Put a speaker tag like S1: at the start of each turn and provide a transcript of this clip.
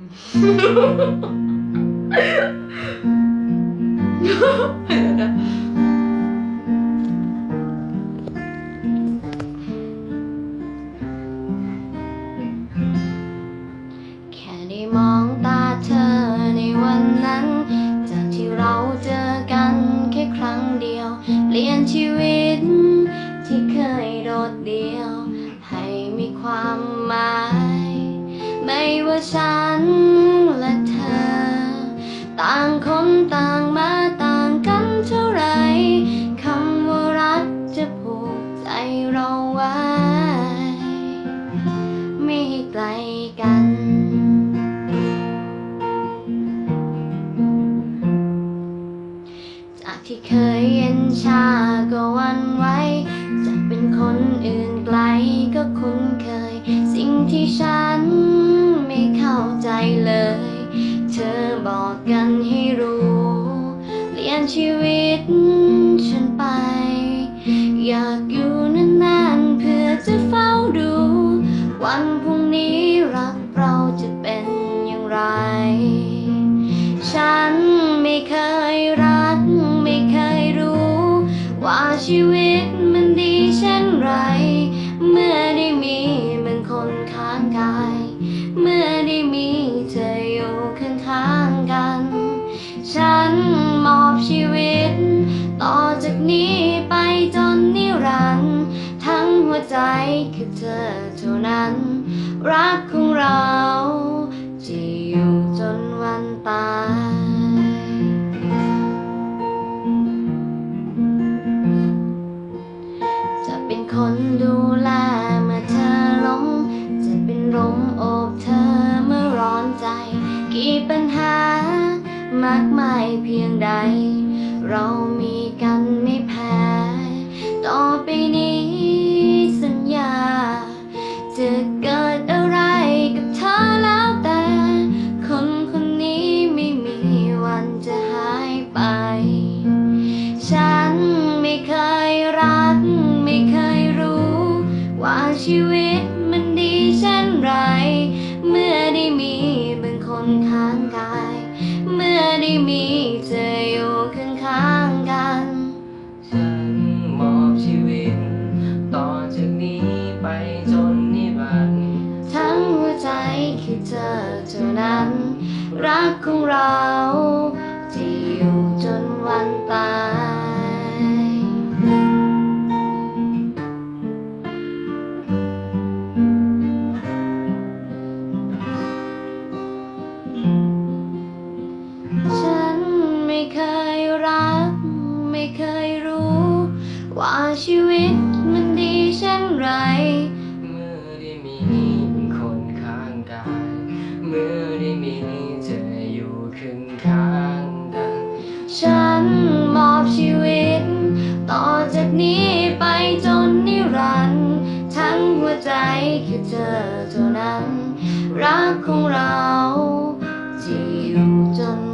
S1: แค่ได้มองตาเธอในวันนั้น จากที่เราเจอกันแค่ครั้งเดียว เปลี่ยนชีวิตที่เคยโดดเดี่ยว ให้มีความหมาย ไม่ว่าฉัน ไกลกัน จากที่เคยเย็นชาก็วันไหวจะเป็นคนอื่นไกลก็คุ้นเคย สิ่งที่ฉันไม่เข้าใจเลย เธอบอกกันให้รู้ เปลี่ยนชีวิต เคยรัก ไม่เคยรู้ ว่าชีวิตมันดีเช่นไร เมื่อได้มีเป็นคนข้างกาย เมื่อได้มีเธออยู่ข้างๆกัน ฉันมอบชีวิต ต่อจากนี้ไปจนนิรันดร์ทั้งหัวใจคือเธอเท่านั้น รักของเรา คนดูแลเมื่อเธอล้มจะเป็นลมโอบเธอเมื่อร้อนใจ กี่ปัญหามากมายเพียงใด เรามีกันไม่แพ้ ต่อไปนี้สัญญา จะเกิดอะไรกับเธอแล้วแต่ คนคนนี้ไม่มีวันจะหายไป ฉันไม่เคย ชีวิตมันดีเช่นไร เมื่อได้มีเป็นคนข้างกาย เมื่อได้มีเธออยู่ข้างๆกัน
S2: ฉันมอบชีวิต ต่อจากนี้ไปจนนิรันดร์
S1: ทั้งหัวใจคือเธอเท่านั้น รักของเรา ว่าชีวิตมันดีเช่นไร
S2: เมื่อได้มีเป็นคนข้างกาย เมื่อได้มีเธออยู่ข้างข้างๆกัน
S1: ฉันมอบชีวิต ต่อจากนี้ไปจนนิรันดร์ทั้งหัวใจคือเธอเท่านั้น รักของเราจะอยู่จนวันตาย